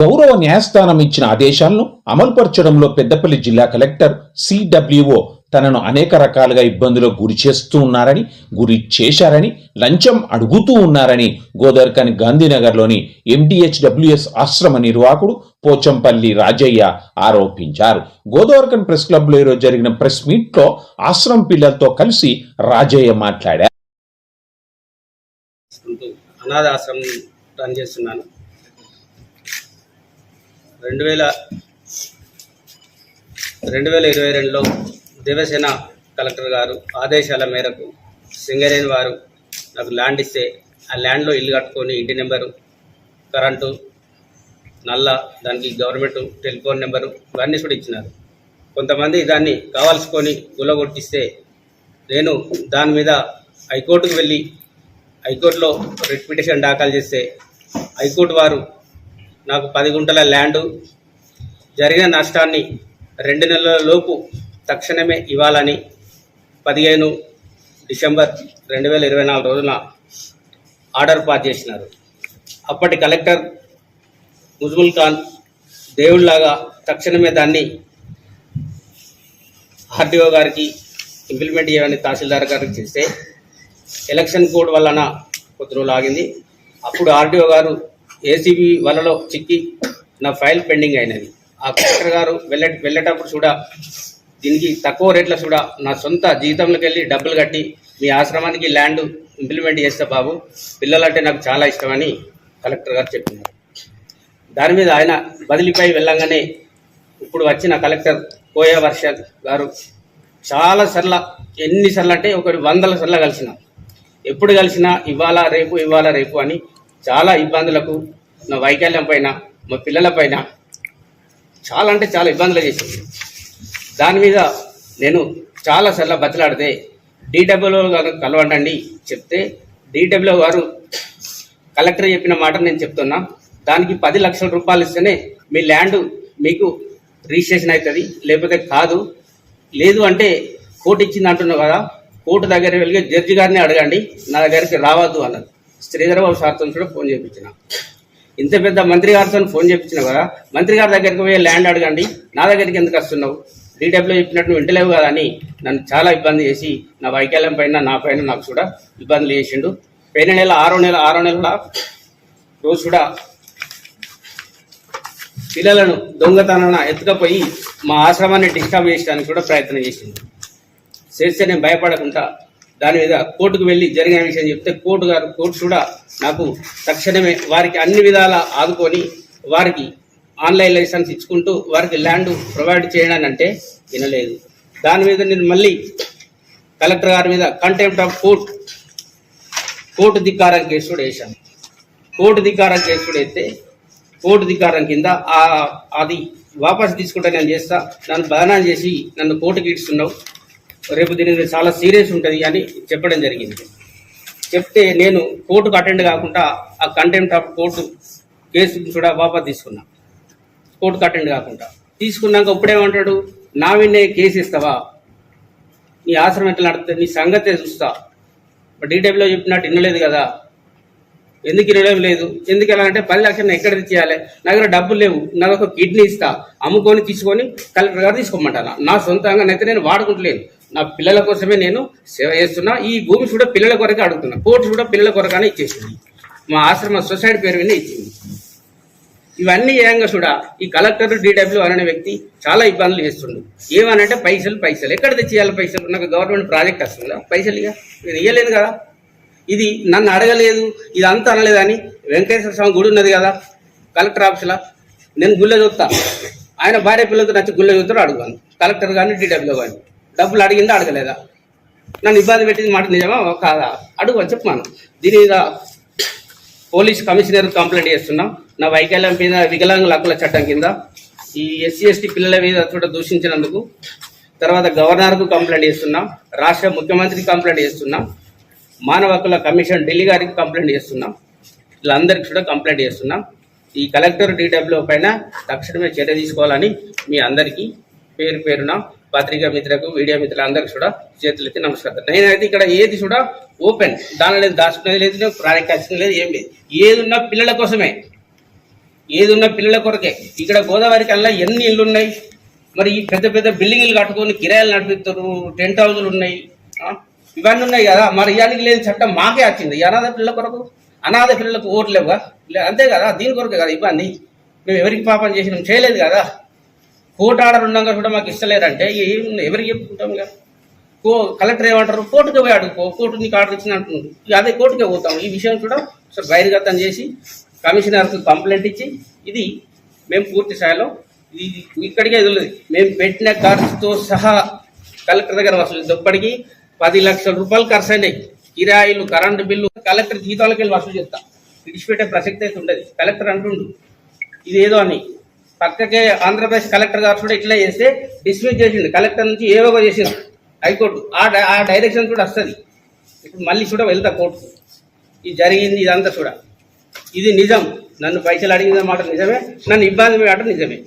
గౌరవ న్యాయస్థానం ఇచ్చిన ఆదేశాలను అమలుపరచడంలో పెద్దపల్లి జిల్లా కలెక్టర్ సిడబ్ల్యూఓ తనను అనేక రకాలుగా ఇబ్బందులకు గురి చేస్తూ ఉన్నారని గురి చేశారని లంచం అడుగుతూ ఉన్నారని గోదర్కని గాంధీనగర్లోని ఎండిహెచ్డబ్ల్యూఎస్ ఆశ్రమ నిర్వాహకుడు పోచంపల్లి రాజయ్య ఆరోపించారు. గోదావరికన్ ప్రెస్ క్లబ్లో ఈరోజు జరిగిన ప్రెస్ మీట్లో ఆశ్రమం పిల్లలతో కలిసి రాజయ్య మాట్లాడారు. అనాథ ఆశ్రమం రన్ చేస్తున్నాను. రెండు వేల రెండు వేల ఇరవై రెండులో దేవసేన కలెక్టర్ గారు ఆదేశాల మేరకు సింగరేణి వారు నాకు ల్యాండ్ ఇస్తే ఆ ల్యాండ్లో ఇల్లు కట్టుకొని ఇంటి నెంబరు కరెంటు నల్ల దానికి గవర్నమెంట్ టెలిఫోన్ నెంబరు ఇవన్నీ కూడా ఇచ్చినారు. కొంతమంది దాన్ని కావాల్సుకొని గులగొట్టిస్తే నేను దాని మీద హైకోర్టుకు వెళ్ళి హైకోర్టులో రిట్ పిటిషన్ దాఖలు చేస్తే హైకోర్టు వారు నాకు పది గుంటల ల్యాండు జరిగిన నష్టాన్ని రెండు నెలల లోపు తక్షణమే ఇవ్వాలని పదిహేను డిసెంబర్ రెండు వేల ఇరవై నాలుగు రోజున ఆర్డర్ పాస్ చేసినారు. అప్పటి కలెక్టర్ ముజ్ముల్ ఖాన్ దేవుళ్ళాగా తక్షణమే దాన్ని ఆర్డీఓ గారికి ఇంప్లిమెంట్ చేయమని తహసీల్దార్ గారికి చేస్తే ఎలక్షన్ కోడ్ వలన కొద్ది రోజులు ఆగింది. అప్పుడు ఆర్డీఓ గారు ఏసీబీ వలలో చిక్కి నా ఫైల్ పెండింగ్ అయినది. ఆ కలెక్టర్ గారు వెళ్ళ వెళ్ళేటప్పుడు కూడా దీనికి తక్కువ రేట్ల కూడా నా సొంత జీతంలోకి వెళ్ళి డబ్బులు కట్టి మీ ఆశ్రమానికి ల్యాండ్ ఇంప్లిమెంట్ చేస్తా బాబు. పిల్లలంటే నాకు చాలా ఇష్టమని కలెక్టర్ గారు చెప్పినారు. దాని మీద ఆయన బదిలీపై వెళ్ళంగానే ఇప్పుడు వచ్చిన కలెక్టర్ కోయ వర్ష గారు చాలా సర్ల ఎన్నిసార్లు అంటే ఒకటి వందల సార్లు కలిసిన. ఎప్పుడు కలిసినా ఇవాళ రేపు ఇవాళ రేపు అని చాలా ఇబ్బందులకు నా వైకల్యం పైన మా పిల్లల పైన చాలా అంటే చాలా ఇబ్బందులు చేసింది. దాని మీద నేను చాలా సార్లు బతిలాడితే డీడబ్ల్యూ గారు కలవండి చెప్తే డీడబ్ల్యూ గారు కలెక్టర్ చెప్పిన మాట నేను చెప్తున్నా. దానికి పది లక్షల రూపాయలు ఇస్తేనే మీ ల్యాండ్ మీకు రిజిస్ట్రేషన్ అవుతుంది లేకపోతే కాదు. లేదు అంటే కోర్టు ఇచ్చింది అంటున్నావు కదా కోర్టు దగ్గర వెళ్ళి జడ్జి గారిని అడగండి నా దగ్గరికి రావద్దు అన్నది. శ్రీధరబాబు సార్తో కూడా ఫోన్ చేయించిన. ఇంత పెద్ద మంత్రి గారితో ఫోన్ చేయించిన కదా మంత్రి గారి దగ్గరికి పోయి ల్యాండ్ అడగండి నా దగ్గరికి ఎందుకు వస్తున్నావు? డీడబ్ల్యూ చెప్పినట్టు వింటలేవు కదా అని నన్ను చాలా ఇబ్బంది చేసి నా వైకల్యం పైన నా పైన నాకు కూడా ఇబ్బందులు చేసిండు. పోయిన నెల ఆరో నెల ఆరో నెలల రోజు కూడా పిల్లలను దొంగతనాన ఎత్తుకపోయి మా ఆశ్రమాన్ని డిస్టర్బ్ చేయడానికి కూడా ప్రయత్నం చేసింది చేస్తే నేను భయపడకుండా దాని మీద కోర్టుకు వెళ్ళి జరిగిన విషయం చెప్తే కోర్టు గారు కోర్టు కూడా నాకు తక్షణమే వారికి అన్ని విధాల ఆదుకొని వారికి ఆన్లైన్ లైసెన్స్ ఇచ్చుకుంటూ వారికి ల్యాండ్ ప్రొవైడ్ చేయడానికి అంటే వినలేదు. దాని మీద నేను మళ్ళీ కలెక్టర్ గారి మీద కంటెంప్ట్ ఆఫ్ కోర్ట్ కోర్టు ధిక్కారం కేసు కూడా వేశాను. కోర్టు ధిక్కారం కేసు కూడా వేస్తే కోర్టు ధిక్కారం కింద అది వాపసు తీసుకుంటే నేను చేస్తా నన్ను బదనాం చేసి నన్ను కోర్టుకి ఇస్తున్నావు. రేపు దీని మీద చాలా సీరియస్ ఉంటుంది అని చెప్పడం జరిగింది. చెప్తే నేను కోర్టుకు అటెండ్ కాకుండా ఆ కంటెంప్ట్ ఆఫ్ కోర్టు కేసు కూడా వాపస్ తీసుకున్నా. కోర్టుకు అటెండ్ కాకుండా. తీసుకున్నాక ఇప్పుడేమంటాడు నా విన్నే కేసు ఇస్తావా? నీ ఆశ్రమం ఎట్లా నడుతుంది నీ సంగతే చూస్తా. డీటెయిల్లో చెప్పినట్టు వినలేదు కదా. ఎందుకు వినడం లేదు? ఎందుకు ఎలా అంటే పది లక్షలు ఎక్కడ తెచ్చేయాలి నా దగ్గర డబ్బులు లేవు. నాకు ఒక కిడ్నీ ఇస్తా. అమ్ముకొని తీసుకొని కలెక్టర్ గారు తీసుకోమంటాను? నా సొంతంగా అయితే నేను వాడుకుంటలేను. నా పిల్లల కోసమే నేను సేవ చేస్తున్నా. ఈ భూమి కూడా పిల్లల కొరకే అడుగుతున్నా. కోర్టు కూడా పిల్లల కొరకనే ఇచ్చేసింది. మా ఆశ్రమ సొసైటీ పేరు మీద ఇచ్చింది. ఇవన్నీ ఏకంగా కూడా ఈ కలెక్టర్ డీడబ్ల్యూ అనే వ్యక్తి చాలా ఇబ్బందులు చేస్తుండు. ఏమనంటే పైసలు పైసలు. ఎక్కడ తెచ్చేయాలి పైసలు? నాకు గవర్నమెంట్ ప్రాజెక్ట్ వస్తుందా? పైసలు ఇక నేను ఇయ్యలేదు కదా. ఇది నన్ను అడగలేదు. ఇది అంతా అనలేదని వెంకటేశ్వర స్వామి గుడి ఉన్నది కదా కలెక్టర్ ఆఫీస్లో. నేను గుళ్ళ చూస్తా. ఆయన భార్య పిల్లలతో నచ్చి గుళ్ళ చూస్తాడు అడుగుతాను. కలెక్టర్ కానీ డీడబ్ల్యూ కానీ డబ్బులు అడిగిందా అడగలేదా? నన్ను ఇబ్బంది పెట్టింది మాట నిజమా? కాదా? అడుగు చెప్పాను దీని మీద పోలీస్ కమిషనర్ కంప్లైంట్ చేస్తున్నాం. నా వైకల్యం మీద వికలాంగుల హక్కుల చట్టం కింద ఈ ఎస్సీ ఎస్టీ పిల్లల మీద చూడ దూషించినందుకు తర్వాత గవర్నర్కు కంప్లైంట్ చేస్తున్నాం. రాష్ట్ర ముఖ్యమంత్రికి కంప్లైంట్ చేస్తున్నాం. మానవ హక్కుల కమిషన్ ఢిల్లీ గారికి కంప్లైంట్ చేస్తున్నాం. వీళ్ళందరికీ కూడా కంప్లైంట్ చేస్తున్నాం. ఈ కలెక్టర్ డీడబ్ల్యూ పైన తక్షణమే చర్య తీసుకోవాలని మీ అందరికీ పేరు పేరున పత్రికా మిత్రులకు మీడియా మిత్రులందరికీ కూడా చేతులెత్తి నమస్కారం. నేనైతే ఇక్కడ ఏది కూడా ఓపెన్ దాని లేదు దాచుకునేది లేదు ప్రాణికాల్సింది లేదు ఏం లేదు. ఏది ఉన్నా పిల్లల కోసమే. ఏది ఉన్నా పిల్లల కొరకే. ఇక్కడ గోదావరి కల్లా ఎన్ని ఇళ్ళు ఉన్నాయి? మరి ఈ పెద్ద పెద్ద బిల్డింగ్లు కట్టుకొని కిరాయిలు నడిపిస్తారు టెంట్ హౌజులు ఉన్నాయి ఇవన్నీ ఉన్నాయి కదా. మరి ఇవన్నీ లేని చట్టం మాకే వచ్చింది. అనాథ పిల్లల కొరకు అనాథ పిల్లలకు ఓట్లేవుగా అంతే కదా. దీని కొరకే కదా ఇబ్బంది మేము ఎవరికి పాపం చేసినాం? చేయలేదు కదా. కోర్టు ఆర్డర్ ఉండగా కూడా మాకు ఇష్టలేదంటే ఏం ఎవరికి చెప్పుకుంటాం కదా కో కలెక్టర్ ఏమంటారు? కోర్టుకి పోయి అడుగుకో కోర్టు నీకు ఆర్డర్ ఇచ్చిన అంటున్నాడు. అదే కోర్టుకే పోతాం. ఈ విషయం కూడా ఒకసారి బహిర్గతం చేసి కమిషనర్కి కంప్లైంట్ ఇచ్చి ఇది మేము పూర్తి స్థాయిలో ఇది ఇక్కడికే వదిలేదు. మేము పెట్టిన ఖర్చుతో సహా కలెక్టర్ దగ్గర వసూలు ఇప్పటికీ పది లక్షల రూపాయలు ఖర్చు అయినాయి. కిరాయిలు కరెంటు బిల్లు కలెక్టర్ జీతాలకు వెళ్ళి వసూలు చేస్తాం. విడిచిపెట్టే ప్రసక్తి అయితే ఉండదు. కలెక్టర్ అంటుండు ఇదేదో అని పక్కకే ఆంధ్రప్రదేశ్ కలెక్టర్ గారు కూడా ఇట్లా చేస్తే డిస్మిస్ చేసిండు. కలెక్టర్ నుంచి ఏవో చేసిండు. హైకోర్టు ఆ డై- ఆ డైరెక్షన్ కూడా వస్తుంది ఇప్పుడు మళ్ళీ కూడా వెళ్తా కోర్టు ఇది జరిగింది ఇదంతా కూడా ఇది నిజం. నన్ను పైసలు అడిగిన మాట నిజమే. నన్ను ఇబ్బంది మాట నిజమే.